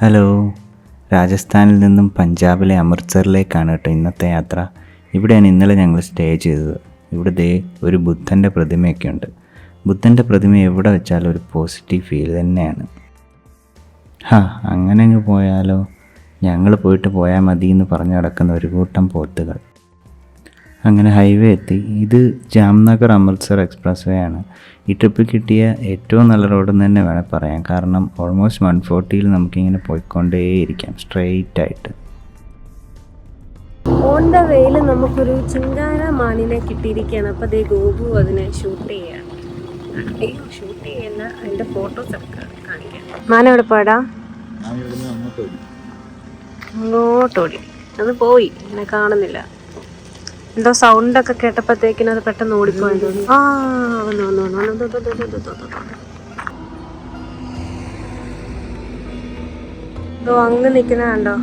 Hello. രാജസ്ഥാനിൽ നിന്നും പഞ്ചാബിലെ അമൃത്സറിലേക്കാണ് കേട്ടോ ഇന്നത്തെ യാത്ര. ഇവിടെയാണ് ഇന്നലെ ഞങ്ങൾ സ്റ്റേ ചെയ്തത്. ഇവിടെ ദേ ഒരു ബുദ്ധന്റെ പ്രതിമയൊക്കെ ഉണ്ട് ബുദ്ധന്റെ പ്രതിമ എവിടെ വെച്ചാലും ഒരു പോസിറ്റീവ് ഫീൽ തന്നെയാണ്. ഹാ അങ്ങനെ അങ്ങ് പോയാലോ? ഞങ്ങൾ പോയിട്ട് പോയാൽ മതി എന്ന് പറഞ്ഞു നടക്കുന്ന ഒരു കൂട്ടം പോത്തുകൾ. അങ്ങനെ ഹൈവേ എത്തി. ഇത് ജാംനഗർ അമൃത്സർ എക്സ്പ്രസ് വേ ആണ്. ഈ ട്രിപ്പ് കിട്ടിയ ഏറ്റവും നല്ല റോഡ് എന്ന് തന്നെ വേണം പറയാം. കാരണം ഓൾമോസ്റ്റ് വൺ ഫോർട്ടിയിൽ നമുക്കിങ്ങനെ പോയിക്കൊണ്ടേയിരിക്കാം. സ്ട്രെയിറ്റ് ആയിട്ട്. ഓൺ ദ വേയിൽ നമുക്കൊരു ചിങ്കാര മാനിനെ കിട്ടിയിരിക്കുകയാണ്. അപ്പോൾ ദേ ഗോപു അതിനെ ഷൂട്ട് ചെയ്യാണ് ഷൂട്ട് ചെയ്യുന്ന അതിന്റെ ഫോട്ടോസ് ഒക്കെ കാണിക്കാം. മാന എവിടെ പാടാ അങ്ങോട്ടോടി അത് പോയി. എന്നെ കാണുന്നില്ല. എന്തോ സൗണ്ട് ഒക്കെ കേട്ടപ്പോഴത്തേക്കിനും അത് പെട്ടെന്ന് ഓടിപ്പോയെന്ന് ആ വന്നു വന്നു വന്നു അങ്ങ് നിൽക്കുന്ന കണ്ടോ?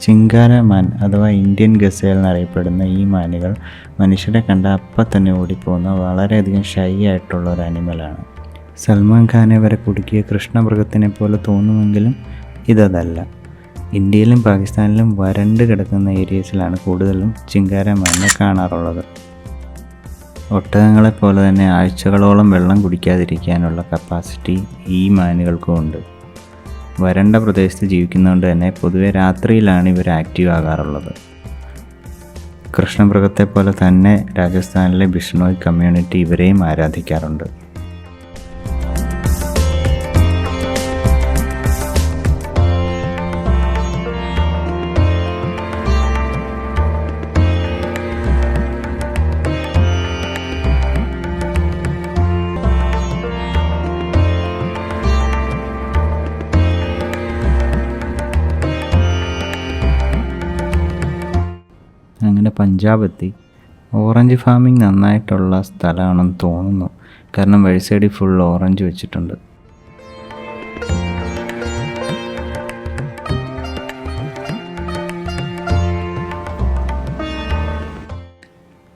ചിങ്കാര മാൻ അഥവാ ഇന്ത്യൻ ഗസേൽ എന്നറിയപ്പെടുന്ന ഈ മാനുകൾ മനുഷ്യരെ കണ്ട അപ്പം തന്നെ ഓടിപ്പോകുന്ന വളരെയധികം ഷൈ ആയിട്ടുള്ള ഒരു അനിമലാണ് സൽമാൻ ഖാനെ വരെ കുടുക്കിയ കൃഷ്ണമൃഗത്തിനെ പോലെ തോന്നുമെങ്കിലും ഇതല്ല ഇന്ത്യയിലും പാകിസ്ഥാനിലും വരണ്ട് കിടക്കുന്ന ഏരിയസിലാണ് കൂടുതലും ചിങ്കാര മാനിനെ കാണാറുള്ളത്. ഒട്ടകങ്ങളെ പോലെ തന്നെ ആഴ്ചകളോളം വെള്ളം കുടിക്കാതിരിക്കാനുള്ള കപ്പാസിറ്റി ഈ മാനുകൾക്കും ഉണ്ട്. വരണ്ട പ്രദേശത്ത് ജീവിക്കുന്നതുകൊണ്ട് തന്നെ പൊതുവെ രാത്രിയിലാണ് ഇവർ ആക്റ്റീവ് ആകാറുള്ളത്. കൃഷ്ണമൃഗത്തെ പോലെ തന്നെ രാജസ്ഥാനിലെ ബിഷ്ണോയ് കമ്മ്യൂണിറ്റി ഇവരെയും ആരാധിക്കാറുണ്ട്. അങ്ങനെ പഞ്ചാബ് എത്തി ഓറഞ്ച് ഫാമിംഗ് നന്നായിട്ടുള്ള സ്ഥലമാണെന്ന് തോന്നുന്നു. കാരണം വഴി സൈഡിൽ ഫുൾ ഓറഞ്ച് വെച്ചിട്ടുണ്ട്.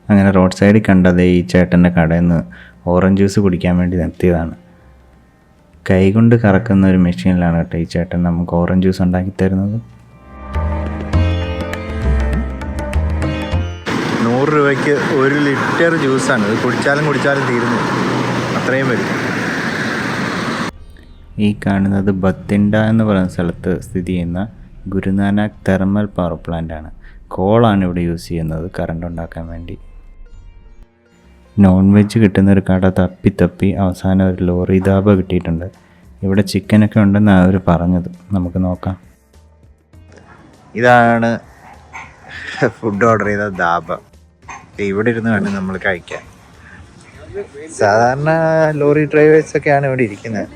അങ്ങനെ റോഡ് സൈഡിൽ കണ്ടത് ഈ ചേട്ടന്റെ കടയിൽ നിന്ന് ഓറഞ്ച് ജ്യൂസ് കുടിക്കാൻ വേണ്ടി നിർത്തിയതാണ്. കൈകൊണ്ട് കറക്കുന്ന ഒരു മെഷീനിലാണ് കേട്ടോ ഈ ചേട്ടൻ നമുക്ക് ഓറഞ്ച് ജ്യൂസ് ഉണ്ടാക്കി തരുന്നത്. നൂറ് രൂപയ്ക്ക് ഒരു ലിറ്റർ ജ്യൂസാണ്. ഇത് കുടിച്ചാലും കുടിച്ചാലും തീരുന്നു. അത്രയും വരും. ഈ കാണുന്നത് ബത്തിണ്ട എന്ന് പറയുന്ന സ്ഥലത്ത് സ്ഥിതി ചെയ്യുന്ന ഗുരുനാനാക്ക് തെർമൽ പവർ പ്ലാന്റ് ആണ്. കോളാണ് ഇവിടെ യൂസ് ചെയ്യുന്നത് കറണ്ട് ഉണ്ടാക്കാൻ വേണ്ടി. നോൺ വെജ് കിട്ടുന്ന ഒരു കട തപ്പി തപ്പി അവസാനം ഒരു ലോറി ദാബ കിട്ടിയിട്ടുണ്ട്. ഇവിടെ ചിക്കനൊക്കെ ഉണ്ടെന്ന് അവർ പറഞ്ഞത്. നമുക്ക് നോക്കാം. ഇതാണ് ഫുഡ് ഓർഡർ ചെയ്ത ധാബ. ഇവിടെ ഇരുന്ന് വേണം നമ്മൾ കഴിക്കാൻ. സാധാരണ ലോറി ഡ്രൈവേഴ്സ് ഒക്കെയാണ് ഇവിടെ ഇരിക്കുന്നത്.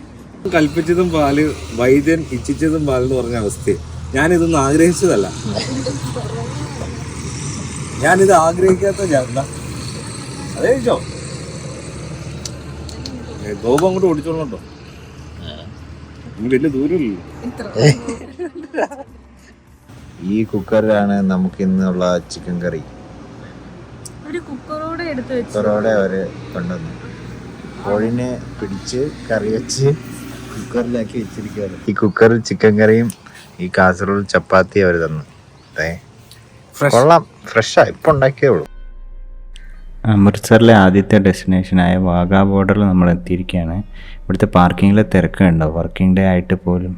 കൽപ്പിച്ചതും പാൽ വൈദ്യൻ ഇച്ഛിച്ചതും പാൽ എന്ന് പറഞ്ഞ അവസ്ഥ ഞാനിതൊന്നും ആഗ്രഹിച്ചതല്ല. ഞാനിത് ആഗ്രഹിക്കാത്ത എന്താ അതേ ചോദിച്ചോ? ഗോപ അങ്ങോട്ട് ഓടിച്ചോളണം കേട്ടോ വലിയ ദൂരമില്ലല്ലോ. ഈ കുക്കറിലാണ് നമുക്ക് ഇന്നുള്ള ചിക്കൻ കറി ഒരു കുക്കറോടെ എടുത്ത് വെച്ച് കുക്കറോടെ അവർ കൊണ്ടുവന്നു. കോഴിനെ പിടിച്ച് കറി വെച്ച് കുക്കറിലാക്കി വെച്ചിരിക്കുകയാണ് ഈ കുക്കറിൽ ചിക്കൻ കറിയും ഈ കാസർഗോഡ് ചപ്പാത്തി അവർ തന്നു. അതെ കൊള്ളാം. ഫ്രഷാ ഇപ്പൊ ഉണ്ടാക്കിയേ ഉള്ളൂ. അമൃത്സറിലെ ആദ്യത്തെ ഡെസ്റ്റിനേഷനായ വാഗാ ബോർഡറിൽ നമ്മൾ എത്തിയിരിക്കുകയാണ് ഇവിടുത്തെ പാർക്കിങ്ങിലെ തിരക്കുണ്ടോ? വർക്കിംഗ് ഡേ ആയിട്ട് പോലും.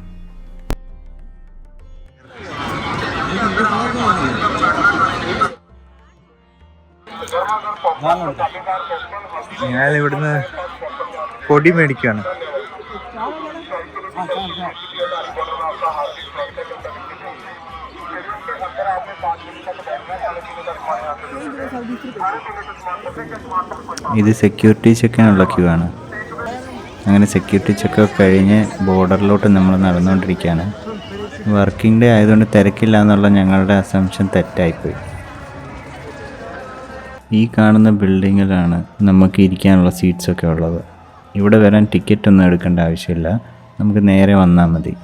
ഞാൻ ഇവിടുന്ന് പൊടി മേടിക്കുകയാണ് ഇത് സെക്യൂരിറ്റി ചെക്കിനുള്ള ക്യൂ ആണ്. അങ്ങനെ സെക്യൂരിറ്റി ചെക്കൊക്കെ കഴിഞ്ഞ് ബോർഡറിലോട്ട് നമ്മൾ നടന്നുകൊണ്ടിരിക്കുകയാണ്. വർക്കിംഗ് ഡേ ആയതുകൊണ്ട് തിരക്കില്ല എന്നുള്ള ഞങ്ങളുടെ അസംഷൻ തെറ്റായിപ്പോയി. ഈ കാണുന്ന ബിൽഡിങ്ങിലാണ് നമുക്ക് ഇരിക്കാനുള്ള സീറ്റ്സ് ഒക്കെ ഉള്ളത്. ഇവിടെ വരാൻ ടിക്കറ്റ് ഒന്നും എടുക്കേണ്ട ആവശ്യമില്ല. നമുക്ക് നേരെ വന്നാൽ മതി.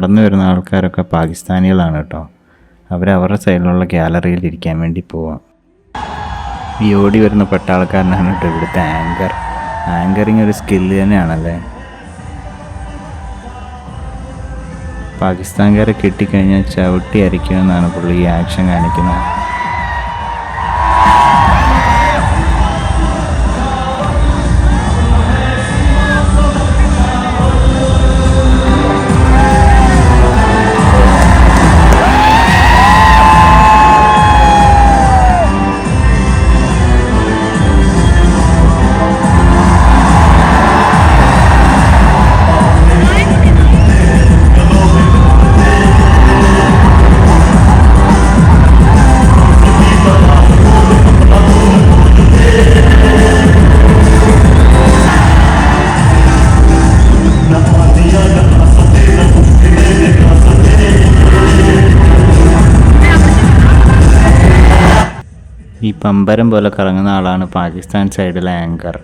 നടന്നു വരുന്ന ആൾക്കാരൊക്കെ പാകിസ്ഥാനികളാണ് കേട്ടോ. അവർ അവരുടെ സൈഡിലുള്ള ഗ്യാലറിയിൽ ഇരിക്കാൻ വേണ്ടി പോവാം. ഈ ഓടി വരുന്ന പട്ടാളക്കാരനാണ് കേട്ടോ ഇവിടുത്തെ ആങ്കർ. ആങ്കറിങ് ഒരു സ്കില്ല് തന്നെയാണല്ലേ? പാകിസ്ഥാൻകാരെ കിട്ടിക്കഴിഞ്ഞാൽ ചവിട്ടി അരിക്കുമെന്നാണ് പുള്ളി ഈ ആക്ഷൻ കാണിക്കുന്നത്. ഈ പമ്പരം പോലെ കറങ്ങുന്ന ആളാണ് പാകിസ്ഥാൻ സൈഡിലെ ആങ്കർ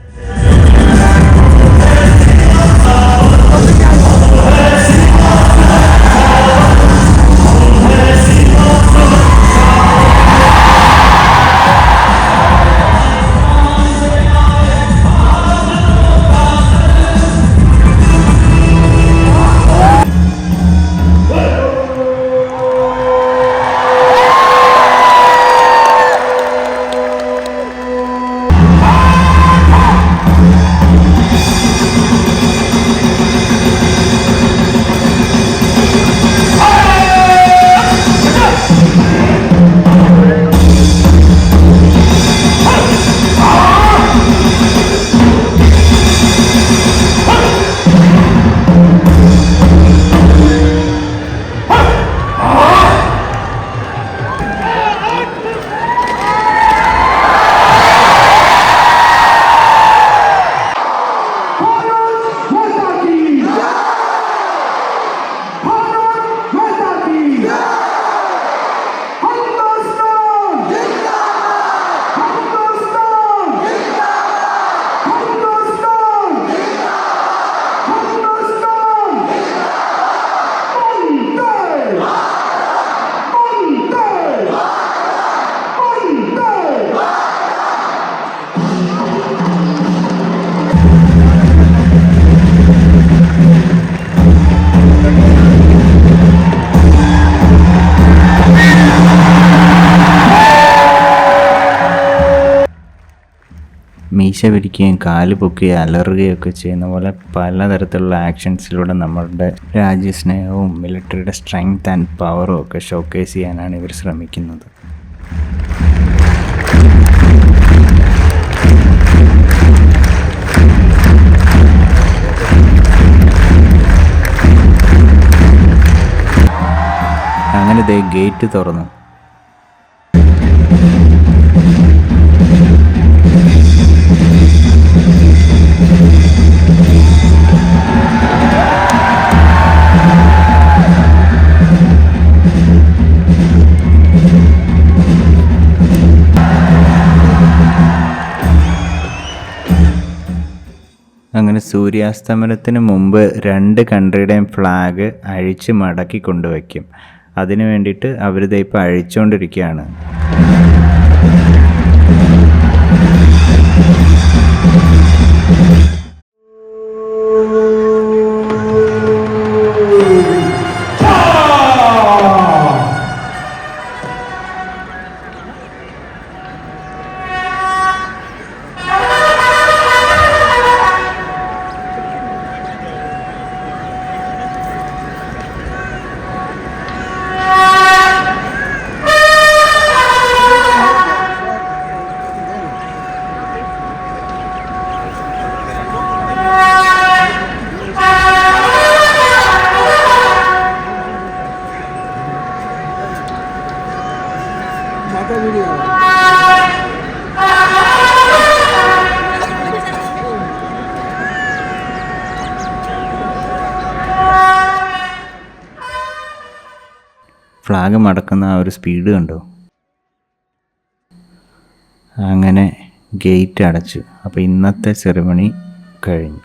മീശ പിരിക്കുകയും കാൽ പൊക്കുകയും അലറുകയൊക്കെ ചെയ്യുന്ന പോലെ പലതരത്തിലുള്ള ആക്ഷൻസിലൂടെ നമ്മളുടെ രാജ്യസ്നേഹവും മിലിറ്ററിയുടെ സ്ട്രെങ്ത് ആൻഡ് പവറും ഒക്കെ ഷോക്കേസ് ചെയ്യാനാണ് ഇവർ ശ്രമിക്കുന്നത്. അങ്ങനെ ദേ ഗേറ്റ് തുറന്നു. സൂര്യാസ്തമനത്തിന് മുമ്പ് രണ്ട് കൺട്രിയുടെയും ഫ്ലാഗ് അഴിച്ച് മടക്കി കൊണ്ടുവയ്ക്കും. അതിനു വേണ്ടിയിട്ട് അവരിത് ഇപ്പോൾ അഴിച്ചുകൊണ്ടിരിക്കുകയാണ് ഫ്ലാഗ് മടക്കുന്ന ആ ഒരു സ്പീഡ് കണ്ടോ? അങ്ങനെ ഗേറ്റ് അടച്ചു. അപ്പോൾ ഇന്നത്തെ സെറിമണി കഴിഞ്ഞു.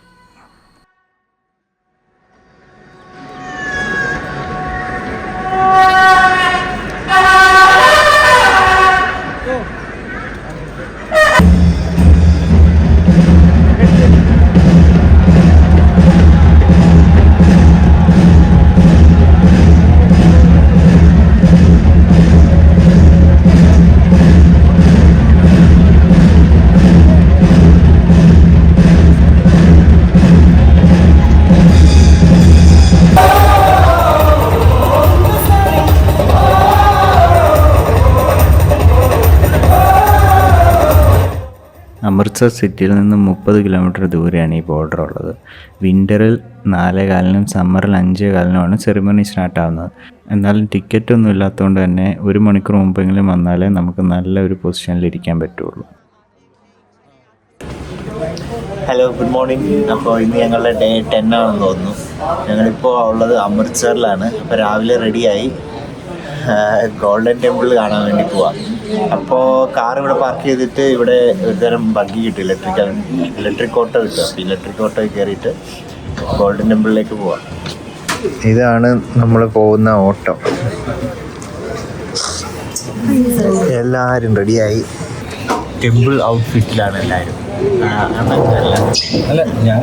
അമൃത്സർ സിറ്റിയിൽ നിന്നും മുപ്പത് കിലോമീറ്റർ ദൂരെയാണ് ഈ ബോർഡർ ഉള്ളത്. വിന്ററിൽ നാലേ കാലിനും സമ്മറിൽ അഞ്ചേ കാലിനുമാണ് സെറിമണി സ്റ്റാർട്ട് ആവുന്നത്. എന്നാലും ടിക്കറ്റ് ഒന്നും ഇല്ലാത്തതുകൊണ്ട് തന്നെ ഒരു മണിക്കൂർ മുമ്പെങ്കിലും വന്നാലേ നമുക്ക് നല്ല ഒരു പൊസിഷനിൽ ഇരിക്കാൻ പറ്റുള്ളൂ. ഹലോ ഗുഡ് മോർണിംഗ് അപ്പോൾ ഇന്ന് ഞങ്ങളുടെ ഡേ ടെൻ ആണെന്ന് തോന്നുന്നു. ഞങ്ങളിപ്പോൾ ഉള്ളത് അമൃത്സറിലാണ്. അപ്പോൾ രാവിലെ റെഡിയായി ഗോൾഡൻ ടെമ്പിൾ കാണാൻ വേണ്ടി പോവാം. അപ്പോൾ കാർ ഇവിടെ പാർക്ക് ചെയ്തിട്ട് ഇവിടെ ഒരുതരം ബഗ്ഗി കിട്ടും. ഇലക്ട്രിക്കൽ ഇലക്ട്രിക് ഓട്ടോ കിട്ടും. അപ്പോൾ ഇലക്ട്രിക് ഓട്ടോ കയറിയിട്ട് ഗോൾഡൻ ടെമ്പിളിലേക്ക് പോവാം. ഇതാണ് നമ്മൾ പോകുന്ന ഓട്ടോ. എല്ലാവരും റെഡിയായി ടെമ്പിൾ ഔട്ട്ഫിറ്റിലാണ് എല്ലാവരും അല്ല. അല്ല ഞാൻ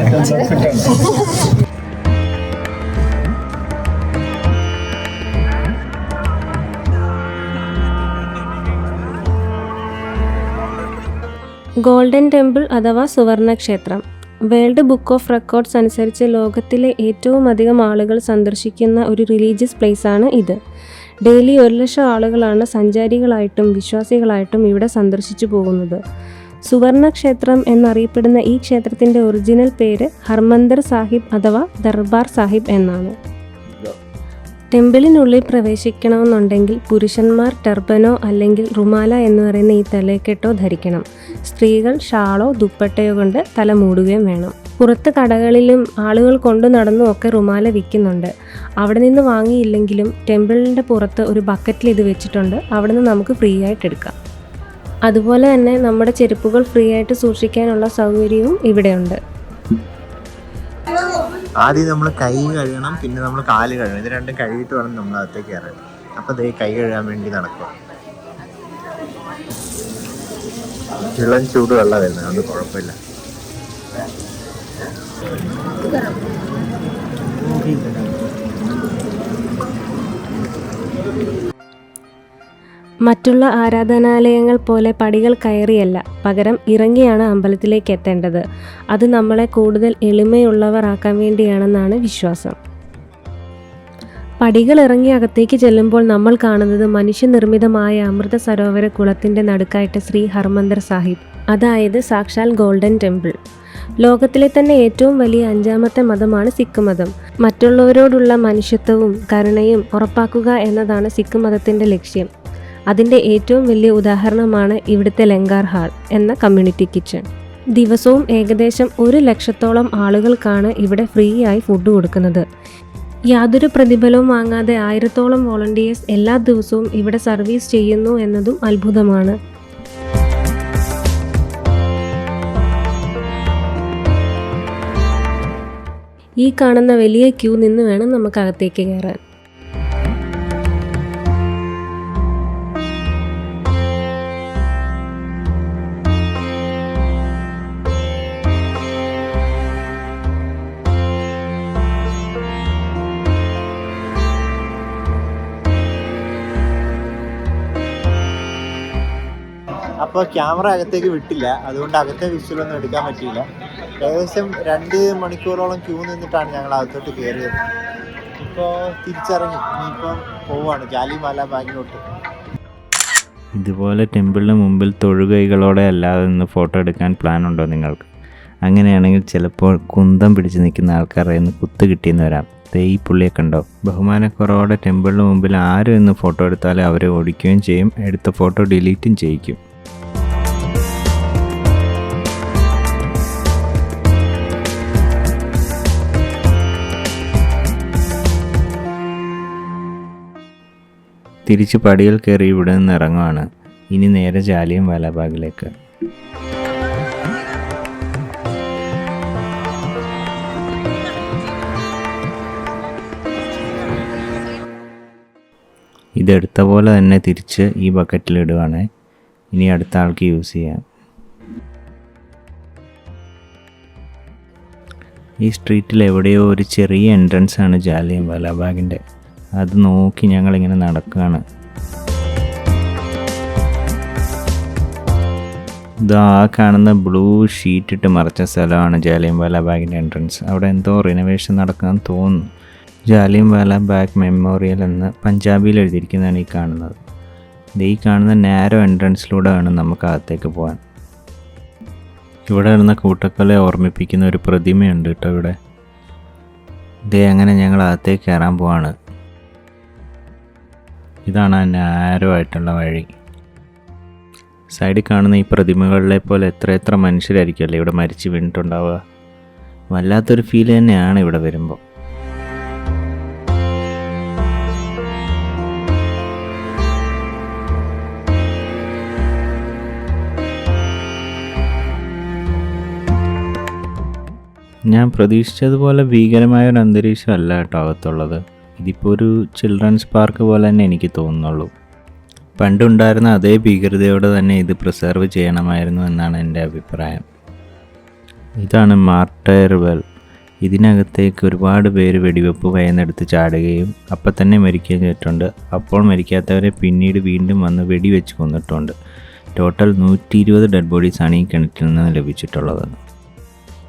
ഗോൾഡൻ ടെമ്പിൾ അഥവാ സുവർണക്ഷേത്രം. വേൾഡ് ബുക്ക് ഓഫ് റെക്കോർഡ്സ് അനുസരിച്ച് ലോകത്തിലെ ഏറ്റവും അധികം ആളുകൾ സന്ദർശിക്കുന്ന ഒരു റിലീജിയസ് പ്ലേസ് ആണ് ഇത്. ഡെയിലി ഒരു ലക്ഷം ആളുകളാണ് സഞ്ചാരികളായിട്ടും വിശ്വാസികളായിട്ടും ഇവിടെ സന്ദർശിച്ചു പോകുന്നത്. സുവർണക്ഷേത്രം എന്നറിയപ്പെടുന്ന ഈ ക്ഷേത്രത്തിന്റെ ഒറിജിനൽ പേര് ഹർമന്ദർ സാഹിബ് അഥവാ ദർബാർ സാഹിബ് എന്നാണ്. ടെമ്പിളിനുള്ളിൽ പ്രവേശിക്കണമെന്നുണ്ടെങ്കിൽ പുരുഷന്മാർ ടർബനോ അല്ലെങ്കിൽ റുമാല എന്ന് പറയുന്ന ഈ തലക്കെട്ടോ ധരിക്കണം. സ്ത്രീകൾ ഷാളോ ദുപ്പട്ടയോ കൊണ്ട് തല മൂടുകയും വേണം. പുറത്ത് കടകളിലും ആളുകൾ കൊണ്ടു നടന്നും ഒക്കെ റുമാല വിൽക്കുന്നുണ്ട്. അവിടെ നിന്ന് വാങ്ങിയില്ലെങ്കിലും ടെമ്പിളിന്റെ പുറത്ത് ഒരു ബക്കറ്റിൽ ഇത് വെച്ചിട്ടുണ്ട്. അവിടെ നിന്ന് നമുക്ക് ഫ്രീ ആയിട്ട് എടുക്കാം. അതുപോലെ തന്നെ നമ്മുടെ ചെരുപ്പുകൾ ഫ്രീ ആയിട്ട് സൂക്ഷിക്കാനുള്ള സൗകര്യവും ഇവിടെയുണ്ട്. ആദ്യം നമ്മൾ കൈ കഴുകണം പിന്നെ നമ്മൾ കാൽ കഴുകണം. ഇത് രണ്ടും കഴുകിയിട്ട് വേണം നമ്മൾ അകത്തേക്ക് കയറാൻ അപ്പൊ ദേ കൈ കഴുകാൻ വേണ്ടി നടക്കുക. ഇളം ചൂട് വെള്ളം വരുന്നത് അത് കുഴപ്പമില്ല. മറ്റുള്ള ആരാധനാലയങ്ങൾ പോലെ പടികൾ കയറിയല്ല. പകരം ഇറങ്ങിയാണ് അമ്പലത്തിലേക്ക് എത്തേണ്ടത്. അത് നമ്മളെ കൂടുതൽ എളിമയുള്ളവർ ആക്കാൻ വേണ്ടിയാണെന്നാണ് വിശ്വാസം. പടികൾ ഇറങ്ങി അകത്തേക്ക് ചെല്ലുമ്പോൾ നമ്മൾ കാണുന്നത് മനുഷ്യനിർമ്മിതമായ അമൃത സരോവര കുളത്തിന്റെ നടുക്കായിട്ട് ശ്രീ ഹർമന്ദർ സാഹിബ്. അതായത് സാക്ഷാൽ ഗോൾഡൻ ടെമ്പിൾ. ലോകത്തിലെ തന്നെ ഏറ്റവും വലിയ അഞ്ചാമത്തെ മതമാണ് സിഖ് മതം. മറ്റുള്ളവരോടുള്ള മനുഷ്യത്വവും കരുണയും ഉറപ്പാക്കുക എന്നതാണ് സിഖ് മതത്തിന്റെ ലക്ഷ്യം. അതിന്റെ ഏറ്റവും വലിയ ഉദാഹരണമാണ് ഇവിടുത്തെ ലങ്കാർ ഹാൾ എന്ന കമ്മ്യൂണിറ്റി കിച്ചൺ. ദിവസവും ഏകദേശം ഒരു ലക്ഷത്തോളം ആളുകൾക്കാണ് ഇവിടെ ഫ്രീ ആയി ഫുഡ് കൊടുക്കുന്നത്. യാതൊരു പ്രതിഫലവും വാങ്ങാതെ ആയിരത്തോളം വോളണ്ടിയേഴ്സ് എല്ലാ ദിവസവും ഇവിടെ സർവീസ് ചെയ്യുന്നു എന്നതും അത്ഭുതമാണ്. ഈ കാണുന്ന വലിയ ക്യൂ നിന്ന് വേണം നമുക്ക് അകത്തേക്ക് കയറാൻ. അപ്പോൾ ക്യാമറ അകത്തേക്ക് വിട്ടില്ല. അതുകൊണ്ട് അകത്തെ വിഷ്വലൊന്നും എടുക്കാൻ പറ്റിയില്ല. ഏകദേശം രണ്ട് മണിക്കൂറോളം ക്യൂ നിന്നിട്ടാണ് ഞങ്ങൾ അകത്തോട്ട് കയറിയത് ഇപ്പോൾ തിരിച്ചിറങ്ങി. ഇനിയിപ്പോൾ പോവാണ്. ജാലിമാല ബാങ്കിലോട്ട് ഇതുപോലെ ടെമ്പിളിന് മുമ്പിൽ തൊഴുകൈകളോടെ അല്ലാതെ നിന്ന് ഫോട്ടോ എടുക്കാൻ പ്ലാൻ ഉണ്ടോ നിങ്ങൾക്ക്? അങ്ങനെയാണെങ്കിൽ ചിലപ്പോൾ കുന്തം പിടിച്ച് നിൽക്കുന്ന ആൾക്കാരെ നിന്ന് കുത്ത് കിട്ടിയെന്ന് വരാം. ദേ ഈ പുള്ളിയെ കണ്ടോ? ബഹുമാനക്കുറവോടെ ടെമ്പിളിന് മുമ്പിൽ ആരും ഇന്ന് ഫോട്ടോ എടുത്താലേ അവരെ ഓടിക്കുകയും ചെയ്യും. എടുത്ത ഫോട്ടോ ഡിലീറ്റും ചെയ്യിക്കും. തിരിച്ച് പടികൾ കയറി ഇവിടെ നിന്ന് ഇറങ്ങുവാണ്. ഇനി നേരെ ജാലിയം വാലാബാഗിലേക്ക്. ഇതെടുത്ത പോലെ തന്നെ തിരിച്ച് ഈ ബക്കറ്റിൽ ഇടുവാണ്. ഇനി അടുത്ത ആൾക്ക് യൂസ് ചെയ്യാം. ഈ സ്ട്രീറ്റിൽ എവിടെയോ ഒരു ചെറിയ എൻട്രൻസ് ആണ് ജാലിയം വാലാബാഗിന്റെ. അത് നോക്കി ഞങ്ങളിങ്ങനെ നടക്കുകയാണ് ഇതാ കാണുന്ന ബ്ലൂ ഷീറ്റ് ഇട്ട് മറച്ച സ്ഥലമാണ് ജാലിയം വാലാബാഗിന്റെ എൻട്രൻസ്. അവിടെ എന്തോ റിനോവേഷൻ നടക്കാൻ തോന്നുന്നു. ജാലിയം വാലാബാഗ് മെമ്മോറിയൽ എന്ന് പഞ്ചാബിയിൽ എഴുതിയിരിക്കുന്നതാണ് ഈ കാണുന്നത്. ഇത് ഈ കാണുന്ന നാരോ എൻട്രൻസിലൂടെ വേണം നമുക്ക് അകത്തേക്ക് പോകാൻ. ഇവിടെ ഇരുന്ന കൂട്ടക്കൊലെ ഓർമ്മിപ്പിക്കുന്ന ഒരു പ്രതിമയുണ്ട് കേട്ടോ ഇവിടെ. ഇതേ അങ്ങനെ ഞങ്ങൾ അകത്തേക്ക് കയറാൻ പോവാണ്. ഇതാണ് ആ നാരോ ആയിട്ടുള്ള വഴി. സൈഡിൽ കാണുന്ന ഈ പ്രതിമകളിലെ പോലെ എത്ര എത്ര മനുഷ്യരായിരിക്കുമല്ലേ ഇവിടെ മരിച്ചു വീണിട്ടുണ്ടാവുക. വല്ലാത്തൊരു ഫീൽ തന്നെയാണ് ഇവിടെ വരുമ്പോൾ ഞാൻ പ്രതീക്ഷിച്ചതുപോലെ ഭീകരമായ ഒരു അന്തരീക്ഷം അല്ല കേട്ടോ അകത്തുള്ളത്. ഇതിപ്പോൾ ഒരു ചിൽഡ്രൻസ് പാർക്ക് പോലെ തന്നെ എനിക്ക് തോന്നുന്നുള്ളൂ. പണ്ടുണ്ടായിരുന്ന അതേ ഭീകരതയോടെ തന്നെ ഇത് പ്രിസർവ് ചെയ്യണമായിരുന്നു എന്നാണ് എന്റെ അഭിപ്രായം. ഇതാണ് മാർട്ടയർ വെൽ ഇതിനകത്തേക്ക് ഒരുപാട് പേര് വെടിവെപ്പ് ഭയന്നെടുത്ത് ചാടുകയും അപ്പം തന്നെ മരിക്കുകയും ചെയ്തിട്ടുണ്ട്. അപ്പോൾ മരിക്കാത്തവരെ പിന്നീട് വീണ്ടും വന്ന് വെടിവെച്ച് കൊന്നിട്ടുണ്ട്. ടോട്ടൽ നൂറ്റി ഇരുപത് ഡെഡ് ബോഡീസാണ് ഈ കിണറ്റിൽ നിന്ന് ലഭിച്ചിട്ടുള്ളത്.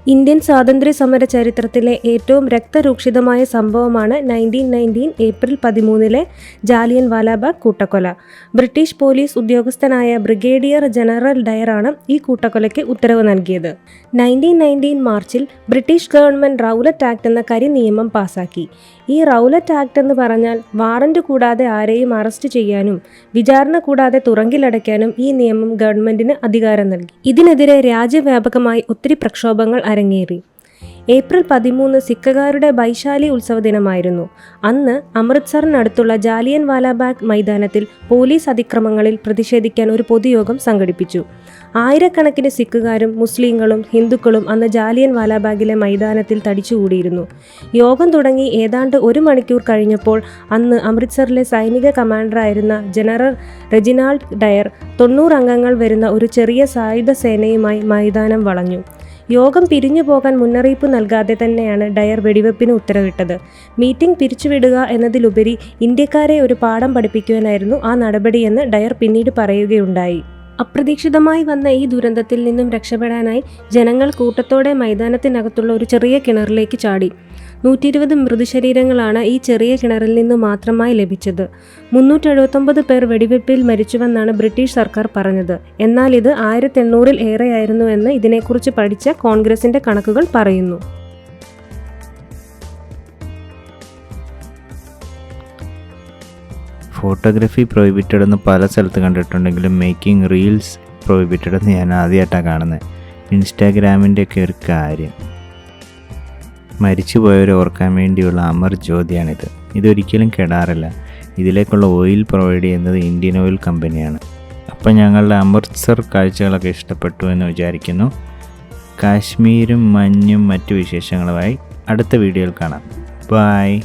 ഇന്ത്യൻ സ്വാതന്ത്ര്യ സമര ചരിത്രത്തിലെ ഏറ്റവും രക്തരൂക്ഷിതമായ സംഭവമാണ് നയന്റീൻ നയന്റീൻ ഏപ്രിൽ പതിമൂന്നിലെ ജാലിയൻ വാലാബാഗ് കൂട്ടക്കൊല. ബ്രിട്ടീഷ് പോലീസ് ഉദ്യോഗസ്ഥനായ ബ്രിഗേഡിയർ ജനറൽ ഡയറാണ് ഈ കൂട്ടക്കൊലയ്ക്ക് ഉത്തരവ് നൽകിയത്. നയന്റീൻ നയന്റീൻ മാർച്ചിൽ ബ്രിട്ടീഷ് ഗവൺമെന്റ് റൗലറ്റ് ആക്ട് എന്ന കരി നിയമം പാസാക്കി. ഈ റൗലറ്റ് ആക്ട് എന്ന് പറഞ്ഞാൽ വാറന്റ് കൂടാതെ ആരെയും അറസ്റ്റ് ചെയ്യാനും വിചാരണ കൂടാതെ തുറങ്കിലടയ്ക്കാനും ഈ നിയമം ഗവൺമെന്റിന് അധികാരം നൽകി. ഇതിനെതിരെ രാജ്യവ്യാപകമായി ഒത്തിരി പ്രക്ഷോഭങ്ങൾ അരങ്ങേറി. ഏപ്രിൽ പതിമൂന്ന് സിഖുകാരുടെ ബൈശാലി ഉത്സവ ദിനമായിരുന്നു അന്ന് അമൃത്സറിനടുത്തുള്ള ജാലിയൻ വാലാബാഗ് മൈതാനത്തിൽ പോലീസ് അതിക്രമങ്ങളിൽ പ്രതിഷേധിക്കാൻ ഒരു പൊതുയോഗം സംഘടിപ്പിച്ചു. ആയിരക്കണക്കിന് സിഖുകാരും മുസ്ലിങ്ങളും ഹിന്ദുക്കളും അന്ന് ജാലിയൻ വാലാബാഗിലെ മൈതാനത്തിൽ തടിച്ചുകൂടിയിരുന്നു. യോഗം തുടങ്ങി ഏതാണ്ട് ഒരു മണിക്കൂർ കഴിഞ്ഞപ്പോൾ അന്ന് അമൃത്സറിലെ സൈനിക കമാൻഡറായിരുന്ന ജനറൽ റെജിനാൾഡ് ഡയർ തൊണ്ണൂറ് അംഗങ്ങൾ വരുന്ന ഒരു ചെറിയ സായുധ സേനയുമായി മൈതാനം വളഞ്ഞു. യോഗം പിരിഞ്ഞു പോകാൻ മുന്നറിയിപ്പ് നൽകാതെ തന്നെയാണ് ഡയർ വെടിവെപ്പിന് ഉത്തരവിട്ടത്. മീറ്റിംഗ് പിരിച്ചുവിടുക എന്നതിലുപരി ഇന്ത്യക്കാരെ ഒരു പാഠം പഠിപ്പിക്കുവാനായിരുന്നു ആ നടപടിയെന്ന് ഡയർ പിന്നീട് പറയുകയുണ്ടായി. അപ്രതീക്ഷിതമായി വന്ന ഈ ദുരന്തത്തിൽ നിന്നും രക്ഷപ്പെടാനായി ജനങ്ങൾ കൂട്ടത്തോടെ മൈതാനത്തിനകത്തുള്ള ഒരു ചെറിയ കിണറിലേക്ക് ചാടി. നൂറ്റി ഇരുപത് മൃതശരീരങ്ങളാണ് ഈ ചെറിയ കിണറിൽ നിന്ന് മാത്രമായി ലഭിച്ചത്. മുന്നൂറ്റെഴുപത്തൊമ്പത് പേർ വെടിവെപ്പിൽ മരിച്ചുവെന്നാണ് ബ്രിട്ടീഷ് സർക്കാർ പറഞ്ഞത്. എന്നാൽ ഇത് ആയിരത്തി എണ്ണൂറിൽ ഏറെയായിരുന്നുവെന്ന് ഇതിനെക്കുറിച്ച് പഠിച്ച കോൺഗ്രസിന്റെ കണക്കുകൾ പറയുന്നു. ഫോട്ടോഗ്രാഫി പ്രോഹിബിറ്റഡ് എന്ന് പല സ്ഥലത്ത് കണ്ടിട്ടുണ്ടെങ്കിലും മേക്കിംഗ് റീൽസ് പ്രോഹിബിറ്റഡ് എന്ന് ഞാൻ ആദ്യമായിട്ടാണ് കാണുന്നത്. ഇൻസ്റ്റാഗ്രാമിന്റെ ഒക്കെ ഒരു കാര്യം. മരിച്ചുപോയവരെ ഓർക്കാൻ വേണ്ടിയുള്ള അമർ ജ്യോതിയാണിത്. ഇതൊരിക്കലും കെടാറില്ല. ഇതിലേക്കുള്ള ഓയിൽ പ്രൊവൈഡ് ചെയ്യുന്നത് ഇന്ത്യൻ ഓയിൽ കമ്പനിയാണ്. അപ്പം ഞങ്ങളുടെ അമൃത്സർ കാഴ്ചകളൊക്കെ ഇഷ്ടപ്പെട്ടു എന്ന് വിചാരിക്കുന്നു. കാശ്മീരും മഞ്ഞും മറ്റു വിശേഷങ്ങളുമായി അടുത്ത വീഡിയോയിൽ കാണാം. ബായ്